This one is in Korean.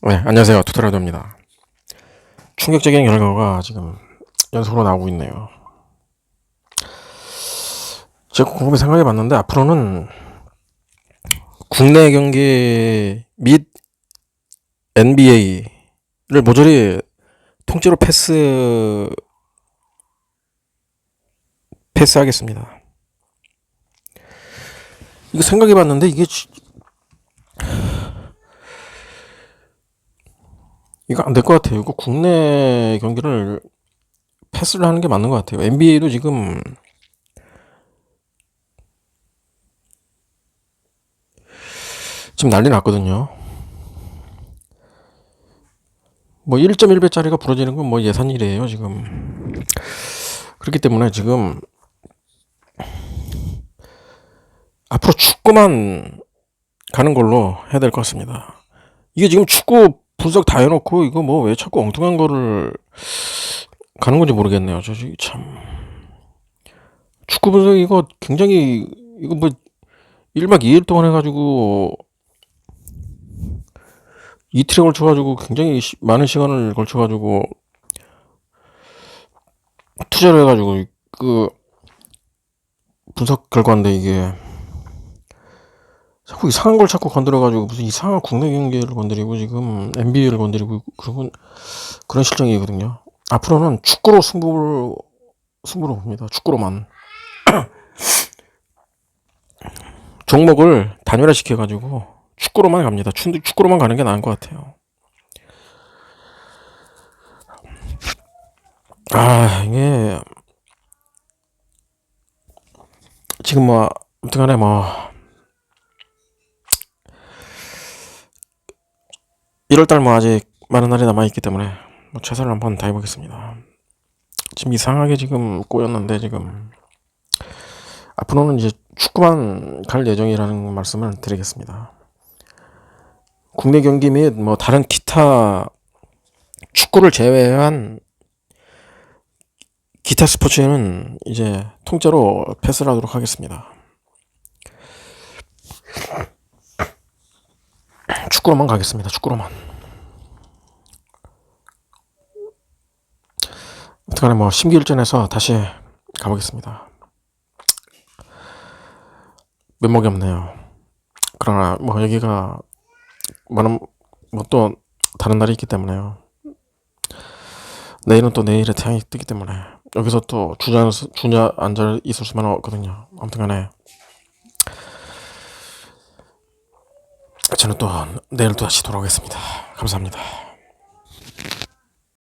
네, 안녕하세요. 투트라도입니다. 충격적인 결과가 지금 연속으로 나오고 있네요. 제가 곰곰이 생각해 봤는데 앞으로는 국내 경기 및 NBA를 모조리 통째로 패스 패스하겠습니다. 이거 생각해 봤는데 이게 이거 안 될 것 같아요. 이거 국내 경기를 패스를 하는 게 맞는 것 같아요. NBA도 지금 지금 난리 났거든요. 뭐 1.1배짜리가 부러지는 건 뭐 예산 일이에요, 지금. 그렇기 때문에 지금 앞으로 축구만 가는 걸로 해야 될 것 같습니다. 이게 지금 축구 분석 다 해놓고 이거 뭐 왜 자꾸 엉뚱한 거를 가는 건지 모르겠네요. 저 지금 참 축구 분석 이거 굉장히 이거 뭐 1박 2일 동안 해가지고 이틀에 걸쳐가지고 굉장히 시- 많은 시간을 걸쳐가지고 투자를 해가지고 그 분석 결과인데 이게 자꾸 이상한 걸 자꾸 건드려가지고 무슨 이상한 국내 경기를 건드리고 지금 NBA를 건드리고 그런 그런 실정이거든요. 앞으로는 축구로 승부를 승부로 봅니다. 축구로만 종목을 단일화 시켜가지고 축구로만 갑니다. 축- 축구로만 가는 게 나은 것 같아요. 아 이게 지금 뭐 아무튼간에 뭐 1월달 뭐 아직 많은 날이 남아 있기 때문에 뭐 최선을 한번 다해보겠습니다. 지금 이상하게 지금 꼬였는데 지금 앞으로는 이제 축구만 갈 예정이라는 말씀을 드리겠습니다. 국내 경기 및 뭐 다른 기타 축구를 제외한 기타 스포츠는 이제 통째로 패스를 하도록 하겠습니다. 축구로만 가겠습니다. 축구로만. 어떡하네 뭐 심기일전에서 다시 가보겠습니다. 면목이 없네요. 그러나 뭐 여기가 많은 뭐 또 다른 날이 있기 때문에요. 내일은 또 내일의 태양이 뜨기 때문에 여기서 또 주저 주저 앉아 있을 수만 없거든요. 아무튼 간에 저는 또 내일 또 다시 돌아오겠습니다. 감사합니다.